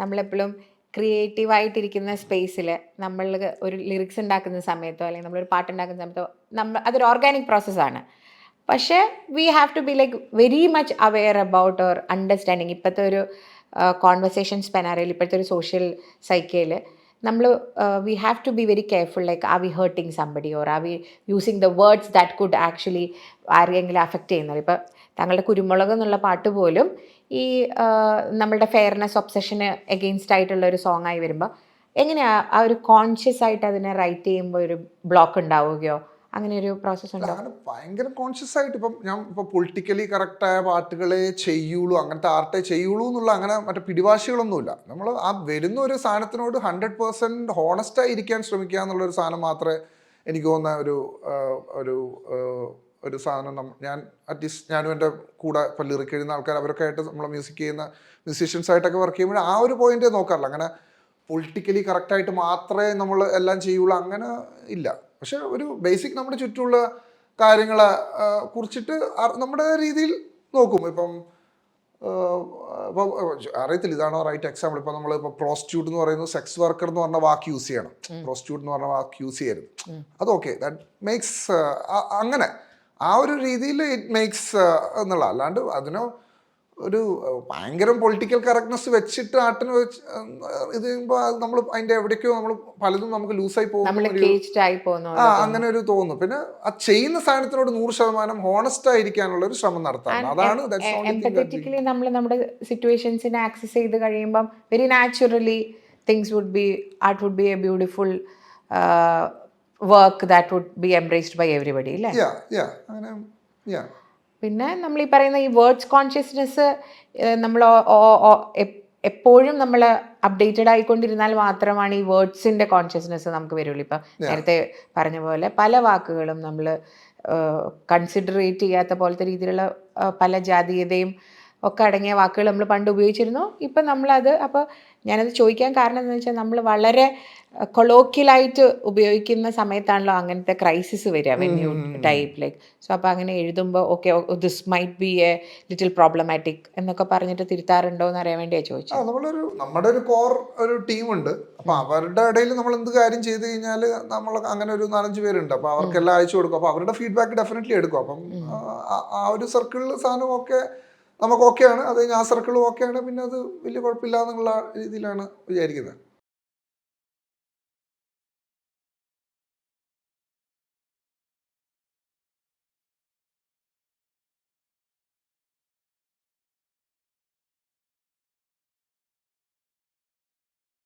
നമ്മളെപ്പോഴും ക്രിയേറ്റീവായിട്ടിരിക്കുന്ന സ്പേസിൽ നമ്മൾ ഒരു ലിറിക്സ് ഉണ്ടാക്കുന്ന സമയത്തോ അല്ലെങ്കിൽ നമ്മളൊരു പാട്ട് ഉണ്ടാക്കുന്ന സമയത്തോ നമ്മൾ അതൊരു ഓർഗാനിക് പ്രോസസ്സാണ് പക്ഷേ we have to be like very much aware about or understanding ഇപ്പോഴത്തെ ഒരു കോൺവെർസേഷൻ സ്പെനാറിയിൽ ഇപ്പോഴത്തെ ഒരു സോഷ്യൽ സൈക്കയിൽ നമ്മൾ we have to be very careful like ah we hurting somebody or ah we using the words that could actually ആരെങ്കിലും affect ചെയ്യുന്നത്? ഇപ്പോൾ താങ്കളുടെ കുരുമുളക് എന്നുള്ള പാട്ട് പോലും ഈ നമ്മളുടെ ഫെയർനെസ് ഒബ്സഷന് എഗെയിൻസ്റ്റ് ആയിട്ടുള്ള ഒരു സോങ് ആയി വരുമ്പോൾ എങ്ങനെയാ ആ ഒരു കോൺഷ്യസ് ആയിട്ട് അതിനെ റൈറ്റ് ചെയ്യുമ്പോൾ ഒരു ബ്ലോക്ക് ഉണ്ടാവുകയോ? അങ്ങനെ ഒരു പ്രോസസ് ഉണ്ടോ? ഭയങ്കര കോൺഷ്യസ് ആയിട്ട് ഇപ്പം ഞാൻ ഇപ്പൊ പൊളിറ്റിക്കലി കറക്റ്റായ പാട്ടുകളെ ചെയ്യുള്ളൂ അങ്ങനത്തെ ആർട്ടേ ചെയ്യുള്ളൂ എന്നുള്ള അങ്ങനെ മറ്റേ പിടിവാശികളൊന്നുമില്ല. നമ്മൾ ആ വരുന്ന ഒരു സാധനത്തിനോട് ഹൺഡ്രഡ് പെർസെന്റ് ഹോണസ്റ്റ് ആയിരിക്കാൻ ശ്രമിക്കുക എന്നുള്ള ഒരു സാധനം മാത്രമേ എനിക്ക് തോന്നുന്ന ഒരു ഒരു ഒരു സാധനം നമ്മൾ ഞാൻ അറ്റ്ലീസ്റ്റ് ഞാനും എന്റെ കൂടെ ഇപ്പം ലിറിക് എഴുതുന്ന ആൾക്കാർ അവരൊക്കെ ആയിട്ട് നമ്മൾ മ്യൂസിക് ചെയ്യുന്ന മ്യൂസീഷ്യൻസ് ആയിട്ടൊക്കെ വർക്ക് ചെയ്യുമ്പോൾ ആ ഒരു പോയിന്റേ നോക്കാറില്ല. അങ്ങനെ പൊളിറ്റിക്കലി കറക്റ്റായിട്ട് മാത്രമേ നമ്മൾ എല്ലാം ചെയ്യുള്ളൂ. അങ്ങനെ ഇല്ല. പക്ഷെ ഒരു ബേസിക് നമ്മുടെ ചുറ്റുമുള്ള കാര്യങ്ങളെ കുറിച്ചിട്ട് നമ്മുടെ രീതിയിൽ നോക്കും. ഇപ്പം ഇപ്പോൾ അറിയത്തില്ല ഇതാണോ റൈറ്റ് എക്സാമ്പിൾ ഇപ്പോൾ നമ്മൾ ഇപ്പോൾ പ്രോസ്റ്റിറ്റ്യൂട്ട് എന്ന് പറയുന്നത് സെക്സ് വർക്കർ എന്ന് പറഞ്ഞ വാക്ക് യൂസ് ചെയ്യണം. പ്രോസ്റ്റിറ്റ്യൂട്ട് എന്ന് പറഞ്ഞ വാക്ക് യൂസ് ചെയ്യരുത്. അത് ഓക്കെ ദാറ്റ് മേക്സ് അങ്ങനെ ആ ഒരു രീതിയിൽ ഇറ്റ് മേക്സ് എന്നുള്ള. അല്ലാണ്ട് അതിനോ ഒരു ഭയങ്കര പൊളിറ്റിക്കൽ കറക്റ്റ്നെസ് വെച്ചിട്ട് ആട്ടിന് വെച്ച് അഹ്, ഇത് ചെയ്യുമ്പോൾ നമ്മൾ അതിന്റെ എവിടേക്കോ നമ്മൾ പലതും നമുക്ക് ലൂസായി പോകുന്ന പോകുന്നു ആ അങ്ങനെ ഒരു തോന്നുന്നു. പിന്നെ ആ ചെയ്യുന്ന സാധനത്തിനോട് നൂറ് ശതമാനം ഹോണസ്റ്റ് ആയിരിക്കാനുള്ള ഒരു ശ്രമം നടത്താം അതാണ് നമ്മൾ നമ്മുടെ സിറ്റുവേഷൻസിനെ ആക്സസ് ചെയ്ത് കഴിയുമ്പം very naturally things would be art would be a beautiful work that would be embraced by everybody അല്ലേ അങ്ങനെ പിന്നെ നമ്മൾ ഈ പറയുന്ന ഈ വേർഡ്സ് കോൺഷ്യസ്നെസ് നമ്മൾ എപ്പോഴും നമ്മൾ അപ്ഡേറ്റഡ് ആയിക്കൊണ്ടിരുന്നാൽ മാത്രമാണ് ഈ വേർഡ്സിന്റെ കോൺഷ്യസ്നെസ് നമുക്ക് വരുള്ളൂ. ഇപ്പം നേരത്തെ പറഞ്ഞ പോലെ പല വാക്കുകളും നമ്മൾ കൺസിഡറേറ്റ് ചെയ്യാത്ത പോലത്തെ രീതിയിലുള്ള പല ജാതീയതയും ഒക്കെ അടങ്ങിയ വാക്കുകൾ നമ്മൾ പണ്ട് ഉപയോഗിച്ചിരുന്നു. ഇപ്പം നമ്മളത് അപ്പോൾ ഞാനത് ചോദിക്കാൻ കാരണം എന്താണെന്ന് വെച്ചാൽ നമ്മൾ വളരെ കൊളോക്കിയലായിട്ട് ഉപയോഗിക്കുന്ന സമയത്താണല്ലോ അങ്ങനത്തെ ക്രൈസിസ് വരിക when you type like so അപ്പോൾ അങ്ങനെ എഴുതുമ്പോൾ okay this might be a little problematic എന്നൊക്കെ പറഞ്ഞിട്ട് തിരുത്താറുണ്ടോ എന്ന് അറിയാൻ വേണ്ടിയാണ് ചോദിച്ചത്. നമ്മളൊരു നമ്മുടെ ഒരു കോർ ഒരു ടീമുണ്ട് അപ്പോൾ അവരുടെ ഇടയിൽ നമ്മൾ എന്ത് കാര്യം ചെയ്ത് കഴിഞ്ഞാൽ നമ്മൾ അങ്ങനെ ഒരു നാലഞ്ച് പേരുണ്ട്. അപ്പോൾ അവർക്കെല്ലാം അയച്ചു കൊടുക്കും. അപ്പോൾ അവരുടെ ഫീഡ്ബാക്ക് ഡെഫിനറ്റ്ലി എടുക്കും. അപ്പം ആ- ഒരു സർക്കിളിൽ സാധനം ഒക്കെ നമുക്ക് ഓക്കെയാണ് അത് ആ സർക്കിളും ഓക്കെയാണ് പിന്നെ അത് വലിയ കുഴപ്പമില്ല എന്നുള്ള രീതിയിലാണ് വിചാരിക്കുന്നത്.